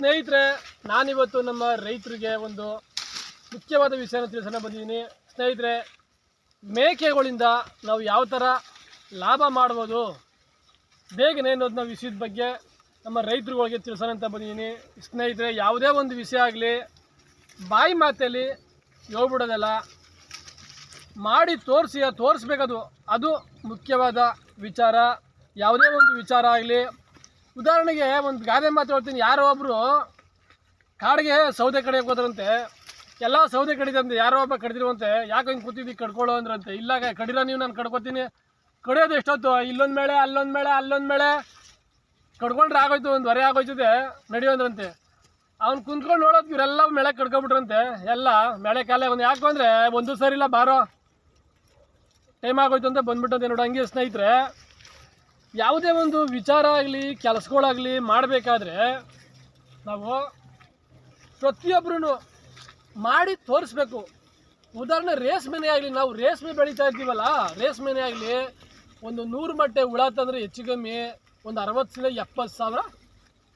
ಸ್ನೇಹಿತರೆ, ನಾನಿವತ್ತು ನಮ್ಮ ರೈತರಿಗೆ ಒಂದು ಮುಖ್ಯವಾದ ವಿಷಯನ ತಿಳಿಸೋಣ ಬಂದಿದ್ದೀನಿ. ಸ್ನೇಹಿತರೆ, ಮೇಕೆಗಳಿಂದ ನಾವು ಯಾವ ಥರ ಲಾಭ ಮಾಡ್ಬೋದು ಬೇಗನೆ ಅನ್ನೋದನ್ನ ವಿಷಯದ ಬಗ್ಗೆ ನಮ್ಮ ರೈತರುಗಳಿಗೆ ತಿಳಿಸೋಣ ಅಂತ ಬಂದಿದ್ದೀನಿ. ಸ್ನೇಹಿತರೆ, ಯಾವುದೇ ಒಂದು ವಿಷಯ ಆಗಲಿ, ಬಾಯಿ ಮಾತಲ್ಲಿ ಹೋಗ್ಬಿಡೋದಲ್ಲ ಮಾಡಿ ತೋರಿಸಿ ತೋರಿಸ್ಬೇಕದು ಅದು ಮುಖ್ಯವಾದ ವಿಚಾರ. ಯಾವುದೇ ಒಂದು ವಿಚಾರ ಆಗಲಿ ಉದಾಹರಣೆಗೆ ಒಂದು ಗಾದೆ ಮಾತು ಹೇಳ್ತೀನಿ. ಯಾರೋ ಒಬ್ಬರು ಕಾಡಿಗೆ ಸೌದೆ ಕಡಿಯಕ್ಕೆ ಹೋದ್ರಂತೆ. ಎಲ್ಲ ಸೌದೆ ಕಡಿದಂತೆ, ಯಾರೋ ಒಬ್ಬ ಕಡಿದಿರುವಂತೆ, ಯಾಕೆ ಹಿಂಗೆ ಕೂತಿದ್ದಿ ಕಡ್ಕೊಳ್ಳೋ ಅಂದ್ರಂತೆ. ಇಲ್ಲ ಕಡಿರ ನೀವು ನಾನು ಕಡ್ಕೊತೀನಿ. ಕಡಿಯೋದು ಎಷ್ಟೊತ್ತು? ಇಲ್ಲೊಂದು ಮೇಳೆ ಅಲ್ಲೊಂದು ಮೇಳೆ ಅಲ್ಲೊಂದು ಮೇಳೆ ಕಡ್ಕೊಂಡ್ರೆ ಆಗೋಯ್ತು, ಒಂದು ಹೊರೆ ಆಗೋಯ್ತದೆ, ನಡೆಯೋ ಅಂದ್ರಂತೆ. ಅವ್ನು ಕುಂತ್ಕೊಂಡು ನೋಡೋದು ಇವರೆಲ್ಲ ಮೇಳೆ ಕಡ್ಕೊಬಿಟ್ರಂತೆ. ಎಲ್ಲ ಮೇಳೆ ಕಾಲ ಒಂದು ಯಾಕೆ ಅಂದರೆ ಒಂದು ಸರಿ ಇಲ್ಲ, ಬಾರೋ. ಟೈಮ್ ಆಗೋಯ್ತು ಅಂತ ಬಂದ್ಬಿಟ್ಟಂತೆ ನೋಡು, ಹಂಗೆ ಸ್ನೇಹಿತರೆ. ಯಾವುದೇ ಒಂದು ವಿಚಾರ ಆಗಲಿ, ಕೆಲಸಗಳಾಗಲಿ ಮಾಡಬೇಕಾದ್ರೆ ನಾವು ಪ್ರತಿಯೊಬ್ಬರೂ ಮಾಡಿ ತೋರಿಸ್ಬೇಕು. ಉದಾಹರಣೆ ರೇಷ್ಮೆನೆ ಆಗಲಿ, ನಾವು ರೇಷ್ಮೆ ಬೆಳೀತಾ ಇದ್ದೀವಲ್ಲ, ರೇಷ್ಮೆನೆ ಆಗಲಿ ಒಂದು ನೂರು ಮಟ್ಟೆ ಹುಳ ತಂದರೆ ಹೆಚ್ಚು ಕಮ್ಮಿ ಒಂದು ಅರವತ್ತರಿಂದ ಎಪ್ಪತ್ತು ಸಾವಿರ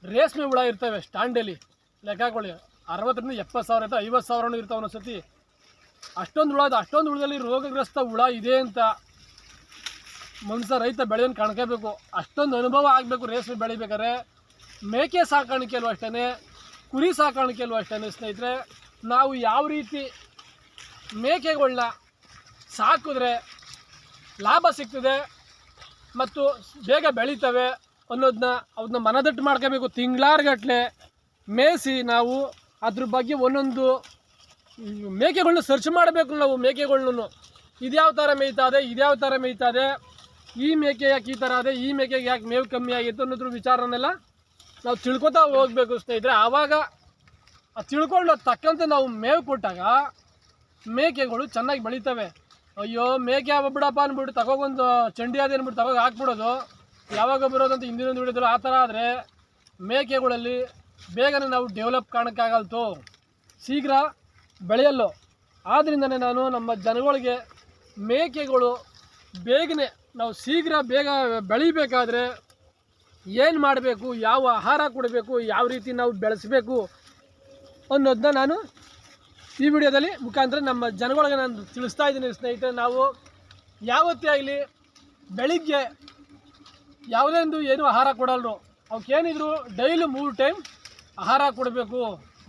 ರೇಷ್ಮೆ ಹುಳ ಇರ್ತವೆ ಸ್ಟ್ಯಾಂಡಲ್ಲಿ. ಲೆಕ್ಕ ಹಾಕೊಳ್ಳಿ, ಅರವತ್ತರಿಂದ ಎಪ್ಪತ್ತು ಸಾವಿರ ಐವತ್ತು ಸಾವಿರನೂ ಇರ್ತಾವೆ ಒಂದೊಂದು ಸತಿ ಅಷ್ಟೊಂದು ಹುಳ ಅದು, ಅಷ್ಟೊಂದು ಹುಳದಲ್ಲಿ ರೋಗಗ್ರಸ್ತ ಹುಳ ಇದೆ ಅಂತ ಮನುಷ್ಯ ರೈತ ಬೆಳೆಯನ್ನು ಕಾಣ್ಕೋಬೇಕು. ಅಷ್ಟೊಂದು ಅನುಭವ ಆಗಬೇಕು, ರೇಷ್ಮೆ ಬೆಳಿಬೇಕಾದ್ರೆ. ಮೇಕೆ ಸಾಕಾಣಿಕೆಯಲ್ಲೂ ಅಷ್ಟೇ ಕುರಿ ಸಾಕಾಣಿಕೆಯಲ್ಲೂ ಅಷ್ಟೇ ಸ್ನೇಹಿತರೆ? ನಾವು ಯಾವ ರೀತಿ ಮೇಕೆಗಳನ್ನ ಸಾಕಿದ್ರೆ ಲಾಭ ಸಿಗ್ತದೆ ಮತ್ತು ಬೇಗ ಬೆಳೀತವೆ ಅನ್ನೋದನ್ನ ಅವನ್ನ ಮನದಟ್ಟು ಮಾಡ್ಕೋಬೇಕು. ತಿಂಗಳಾರ್ಗಟ್ಲೆ ಮೇಯಿಸಿ ನಾವು ಅದ್ರ ಬಗ್ಗೆ ಒಂದೊಂದು ಮೇಕೆಗಳನ್ನ ಸರ್ಚ್ ಮಾಡಬೇಕು ನಾವು ಮೇಕೆಗಳ್ನು ಇದ್ಯಾವ ಥರ ಮೇಯ್ತಾ ಇದೆ, ಇದ್ಯಾವ ಥರ ಮೇಯ್ತಾ ಇದೆ? ಈ ಮೇಕೆ ಯಾಕೆ ಈ ಥರ ಇದೆ? ಈ ಮೇಕೆಗೆ ಯಾಕೆ ಮೇವು ಕಮ್ಮಿ ಆಗಿತ್ತು ಅನ್ನೋದ್ರ ವಿಚಾರನೆಲ್ಲ ನಾವು ತಿಳ್ಕೊತಾ ಹೋಗ್ಬೇಕು ಸ್ನೇಹಿತರೆ. ಆವಾಗ ಆ ತಿಳ್ಕೊಂಡು ತಕ್ಕಂತೆ ನಾವು ಮೇವು ಕೊಟ್ಟಾಗ ಮೇಕೆಗಳು ಚೆನ್ನಾಗಿ ಬೆಳೀತವೆ. ಅಯ್ಯೋ, ಮೇಕೆ ಯಾವ ಬಿಡಪ್ಪ ಅಂದ್ಬಿಟ್ಟು ತಗೋಗೊಂದು ಚಂಡಿ ಅದೇ ಅಂದ್ಬಿಟ್ಟು ತಗೋ ಹಾಕ್ಬಿಡೋದು. ಯಾವಾಗ ಬರೋದಂತ ಹಿಂದಿನೊಂದು ಹಿಡಿದ್ರು ಆ ಥರ ಆದರೆ ಮೇಕೆಗಳಲ್ಲಿ ಬೇಗನೆ ನಾವು ಡೆವಲಪ್ ಕಾಣೋಕ್ಕಾಗಲ್ತು. ಶೀಘ್ರ ಬೆಳೆಯಲ್ಲೋ. ಆದ್ದರಿಂದನೇ ನಾನು ನಮ್ಮ ಜನಗಳಿಗೆ ಮೇಕೆಗಳು ಬೇಗನೆ ನಾವು ಶೀಘ್ರ ಬೇಗ ಬೆಳಿಬೇಕಾದ್ರೆ ಏನು ಮಾಡಬೇಕು, ಯಾವ ಆಹಾರ ಕೊಡಬೇಕು, ಯಾವ ರೀತಿ ನಾವು ಬೆಳೆಸಬೇಕು ಅನ್ನೋದನ್ನ ನಾನು ಈ ವಿಡಿಯೋದಲ್ಲಿ ಮುಖಾಂತರ ನಮ್ಮ ಜನಗಳಿಗೆ ನಾನು ತಿಳಿಸ್ತಾ ಇದ್ದೀನಿ ಸ್ನೇಹಿತರೆ. ನಾವು ಯಾವತ್ತೇ ಆಗಲಿ ಬೆಳಿಗ್ಗೆ ಯಾವುದೇ ಒಂದು ಏನು ಆಹಾರ ಕೊಡಲ್ರು ಅವಕ್ಕೇನಿದ್ರು ಡೈಲಿ ಮೂರು ಟೈಮ್ ಆಹಾರ ಕೊಡಬೇಕು.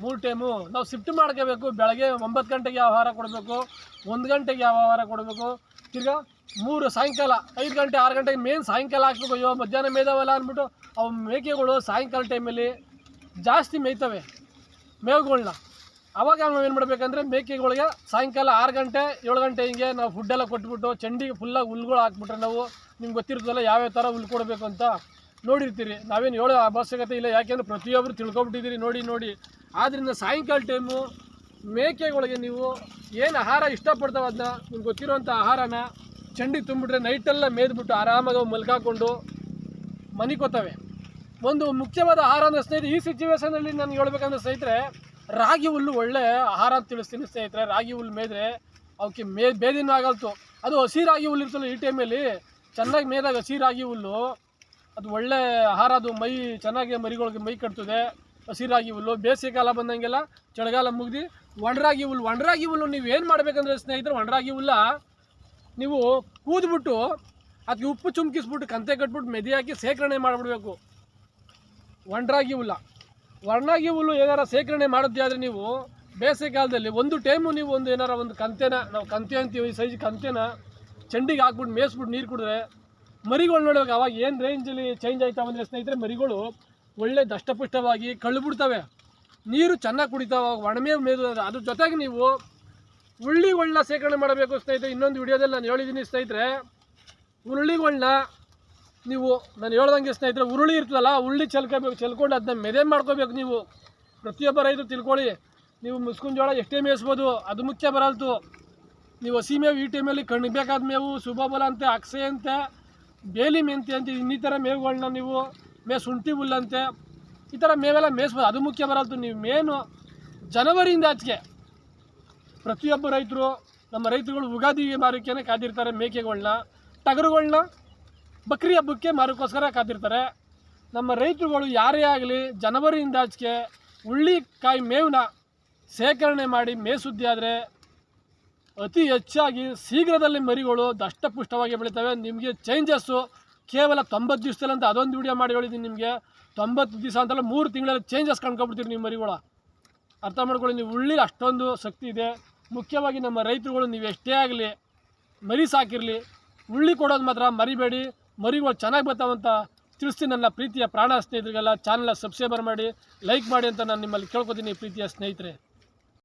ಮೂರು ಟೈಮು ನಾವು ಶಿಫ್ಟ್ ಮಾಡ್ಕೋಬೇಕು. ಬೆಳಗ್ಗೆ ಒಂಬತ್ತು ಗಂಟೆಗೆ ಯಾವ ಆಹಾರ ಕೊಡಬೇಕು, ಒಂದು ಗಂಟೆಗೆ ಯಾವ ಆಹಾರ ಕೊಡಬೇಕು. ತಿರ್ಗಾ ಮೂರು ಸಾಯಂಕಾಲ, ಐದು ಗಂಟೆ, ಆರು ಗಂಟೆಗೆ ಮೇನ್ ಸಾಯಂಕಾಲ ಹಾಕ್ಬೇಕು. ಅಯ್ಯೋ, ಮಧ್ಯಾಹ್ನ ಮೇಯ್ದಾವಲ್ಲ ಅಂದ್ಬಿಟ್ಟು ಅವು ಮೇಕೆಗಳು ಸಾಯಂಕಾಲ ಟೈಮಲ್ಲಿ ಜಾಸ್ತಿ ಮೇಯ್ತವೆ. ಮೇವುಗಳನ್ನ ಅವಾಗ ನಾವು ಏನು ಮಾಡಬೇಕಂದ್ರೆ ಮೇಕೆಗಳಿಗೆ ಸಾಯಂಕಾಲ ಆರು ಗಂಟೆ, ಏಳು ಗಂಟೆ ಹಿಂಗೆ ನಾವು ಫುಡ್ಡೆಲ್ಲ ಕೊಟ್ಬಿಟ್ಟು ಚಂಡಿಗೆ ಫುಲ್ಲಾಗಿ ಹುಲ್ಗಳು ಹಾಕ್ಬಿಟ್ರೆ ನಾವು ನಿಮ್ಗೆ ಗೊತ್ತಿರ್ತದಲ್ಲ ಯಾವ್ಯಾವ ಥರ ಹುಲ್ ಕೊಡಬೇಕು ಅಂತ ನೋಡಿರ್ತೀರಿ. ನಾವೇನು ಹೇಳೋ ಅವಶ್ಯಕತೆ ಇಲ್ಲ. ಯಾಕೆಂದ್ರೆ ಪ್ರತಿಯೊಬ್ಬರು ತಿಳ್ಕೊಬಿಟ್ಟಿದ್ದೀರಿ ನೋಡಿ ನೋಡಿ. ಆದ್ದರಿಂದ ಸಾಯಂಕಾಲ ಟೈಮು ಮೇಕೆಗಳಿಗೆ ನೀವು ಏನು ಆಹಾರ ಇಷ್ಟಪಡ್ತಾವೆ ಅದನ್ನ ನಿಮ್ಗೆ ಗೊತ್ತಿರುವಂಥ ಆಹಾರನ ಚಂಡಿ ತುಂಬಿಟ್ರೆ ನೈಟೆಲ್ಲ ಮೇದ್ಬಿಟ್ಟು ಆರಾಮಾಗಿ ಅವು ಮಲ್ಕಾಕೊಂಡು ಮನಿಕೋತವೆ. ಒಂದು ಮುಖ್ಯವಾದ ಆಹಾರ ಅಂದರೆ ಸ್ನೇಹಿತರೆ, ಈ ಸಿಚುವೇಶನಲ್ಲಿ ನಾನು ಹೇಳ್ಬೇಕಂದ್ರೆ ಸ್ನೇಹಿತರೆ, ರಾಗಿ ಹುಲ್ಲು ಒಳ್ಳೆ ಆಹಾರ ಅಂತ ತಿಳಿಸ್ತೀನಿ ಸ್ನೇಹಿತರೆ. ರಾಗಿ ಹುಲ್ಲು ಮೇದ್ರೆ ಅವಕ್ಕೆ ಮೇ ಬೇದಿನೂ ಆಗಲ್ತು. ಅದು ಹಸಿ ರಾಗಿ ಹುಲ್ಲು ಇರ್ತಲ್ಲ ಈ ಟೈಮಲ್ಲಿ ಚೆನ್ನಾಗಿ ಮೇದಾಗ ಹಸಿ ರಾಗಿ ಹುಲ್ಲು, ಅದು ಒಳ್ಳೆ ಆಹಾರ, ಅದು ಮೈ ಚೆನ್ನಾಗಿ ಮರಿಗಳಿಗೆ ಮೈ ಕಟ್ತದೆ, ಹಸಿ ರಾಗಿ ಹುಲ್ಲು. ಬೇಸಿಗೆ ಕಾಲ ಬಂದಂಗೆಲ್ಲ ಚಳಿಗಾಲ ಮುಗ್ದು, ಒಣರಾಗಿ ಹುಲ್ಲು. ಒಣರಾಗಿ ಹುಲ್ಲು ನೀವು ಏನು ಮಾಡಬೇಕಂದ್ರೆ ಸ್ನೇಹಿತರೆ, ಒಣರಾಗಿ ಹುಲ್ಲ ನೀವು ಕೂದ್ಬಿಟ್ಟು ಅದಕ್ಕೆ ಉಪ್ಪು ಚುಮ್ಕಿಸ್ಬಿಟ್ಟು ಕಂತೆ ಕಟ್ಬಿಟ್ಟು ಮೆದಿ ಹಾಕಿ ಶೇಖರಣೆ ಮಾಡಿಬಿಡ್ಬೇಕು. ಒಣರಾಗಿ ಹುಲ್ಲ. ಒಣರಾಗಿ ಹುಲ್ಲು ಏನಾರ ಶೇಖರಣೆ ಮಾಡಿದ್ದೆ ಆದರೆ ನೀವು ಬೇಸಿಗೆ ಕಾಲದಲ್ಲಿ ಒಂದು ಟೈಮು ನೀವು ಒಂದು ಏನಾರ ಒಂದು ಕಂತೆನ, ನಾವು ಕಂತೆ ಅಂತೀವಿ, ಈ ಸೈಜ್ ಕಂತೆನ ಚಂಡಿಗೆ ಹಾಕ್ಬಿಟ್ಟು, ಮೇಯಿಸ್ಬಿಟ್ಟು ನೀರು ಕುಡಿದ್ರೆ ಮರಿಗಳು ನೋಡುವಾಗ ಅವಾಗ ಏನು ರೇಂಜಲ್ಲಿ ಚೇಂಜ್ ಆಯ್ತಾವೆ ಅಂದರೆ ಸ್ನೇಹಿತರೆ, ಮರಿಗಳು ಒಳ್ಳೆ ದಷ್ಟಪುಷ್ಟವಾಗಿ ಕಳ್ಳು ಬಿಡ್ತವೆ ನೀರು ಚೆನ್ನಾಗಿ ಕುಡಿತಾವೆ ಒಣಮೆ ಮೇದು ಅದ್ರ ಜೊತೆಗೆ ನೀವು ಉಳ್ಳಿಗಳನ್ನ ಶೇಖರಣೆ ಮಾಡಬೇಕು ಸ್ನೇಹಿತರೆ, ಇನ್ನೊಂದು ವಿಡಿಯೋದಲ್ಲಿ ನಾನು ಹೇಳಿದ್ದೀನಿ ಸ್ನೇಹಿತರೆ ಉರುಳಿಗಳನ್ನ ನೀವು ನಾನು ಹೇಳ್ದಂಗೆ ಸ್ನೇಹಿತರೆ, ಉರುಳಿ ಇರ್ತದಲ್ಲ, ಉರುಳಿ ಚೆಲ್ಕೋಬೇಕು, ಚೆಲ್ಕೊಂಡು ಅದನ್ನ ಮೆದೆ ಮಾಡ್ಕೋಬೇಕು ನೀವು. ಪ್ರತಿಯೊಬ್ಬ ರೈತರು ತಿಳ್ಕೊಳ್ಳಿ. ನೀವು ಮುಸ್ಕಿನ ಜೋಳ ಎಷ್ಟೇ ಮೇಯಿಸ್ಬೋದು, ಅದು ಮುಖ್ಯ ಬರಲ್ತು. ನೀವು ಹಸಿ ಮೇವು, ಈ ಟೈಮಲ್ಲಿ ಕಣ್ಣು ಬೇಕಾದ ಮೇವು ಸುಬಬಲ ಅಂತೆ, ಅಕ್ಸೆ ಅಂತೆ, ಬೇಲಿ ಮೆಂತೆ ಅಂತ, ಇನ್ನಿತರ ಮೇವುಗಳನ್ನ ನೀವು ಮೇ ಶುಂಠಿ ಹುಲ್ಲಂತೆ ಈ ಥರ ಮೇವೆಲ್ಲ ಮೇಯಿಸ್ಬೋದು. ಅದು ಮುಖ್ಯ ಬರಲ್ತು. ನೀವು ಮೇನು ಜನವರಿಯಿಂದ ಆಚೆಗೆ ಪ್ರತಿಯೊಬ್ಬ ರೈತರು ನಮ್ಮ ರೈತರುಗಳು ಉಗಾದಿ ಮಾರೋಕೆನೇ ಕಾದಿರ್ತಾರೆ ಮೇಕೆಗಳನ್ನ ಟಗರುಗಳನ್ನ ಬಕ್ರಿ ಹಬ್ಬಕ್ಕೆ ಮಾರೋಕ್ಕೋಸ್ಕರ ಕಾದಿರ್ತಾರೆ. ನಮ್ಮ ರೈತರುಗಳು ಯಾರೇ ಆಗಲಿ ಜನವರಿಯಿಂದ ಆಚೆಗೆ ಹುಳ್ಳಿಕಾಯಿ ಮೇವನ್ನ ಸೇಕರಣೆ ಮಾಡಿ ಮೇಸುದ್ದಿ ಆದರೆ ಅತಿ ಹೆಚ್ಚಾಗಿ ಶೀಘ್ರದಲ್ಲಿ ಮರಿಗಳು ದಷ್ಟಪುಷ್ಟವಾಗಿ ಬೆಳಿತವೆ. ನಿಮಗೆ ಚೇಂಜಸ್ಸು ಕೇವಲ ತೊಂಬತ್ತು ದಿವಸದಲ್ಲಿ ಅಂತ ಅದೊಂದು ವಿಡಿಯೋ ಮಾಡಿ ಹೇಳಿದ್ದೀನಿ ನಿಮಗೆ. ತೊಂಬತ್ತು ದಿವಸ ಅಂತಲ್ಲ ಮೂರು ತಿಂಗಳಲ್ಲಿ ಚೇಂಜಸ್ ಕಂಡ್ಕೊಬಿಡ್ತೀರಿ ನಿಮ್ಮ ಮರಿಗಳ. ಅರ್ಥ ಮಾಡ್ಕೊಳ್ಳಿ, ನೀವು ಉಳ್ಳಿ ಅಷ್ಟೊಂದು ಶಕ್ತಿ ಇದೆ. ಮುಖ್ಯವಾಗಿ ನಮ್ಮ ರೈತರುಗಳು ನೀವು ಎಷ್ಟೇ ಆಗಲಿ ಮರಿ ಸಾಕಿರಲಿ, ಉಳ್ಳಿ ಕೊಡೋದು ಮಾತ್ರ ಮರಿಬೇಡಿ, ಮರಿಗಳು ಚೆನ್ನಾಗಿ ಬರ್ತಾವಂತ ತಿಳಿಸ್ತೀನಿ ನನ್ನ ಪ್ರೀತಿಯ ಪ್ರಾಣ ಸ್ನೇಹಿತರಿಗೆಲ್ಲ. ಚಾನಲ್ನ ಸಬ್ಸ್ಕ್ರೈಬರ್ ಮಾಡಿ ಲೈಕ್ ಮಾಡಿ ಅಂತ ನಾನು ನಿಮ್ಮಲ್ಲಿ ಕೇಳ್ಕೊತೀನಿ ಪ್ರೀತಿಯ ಸ್ನೇಹಿತರೆ.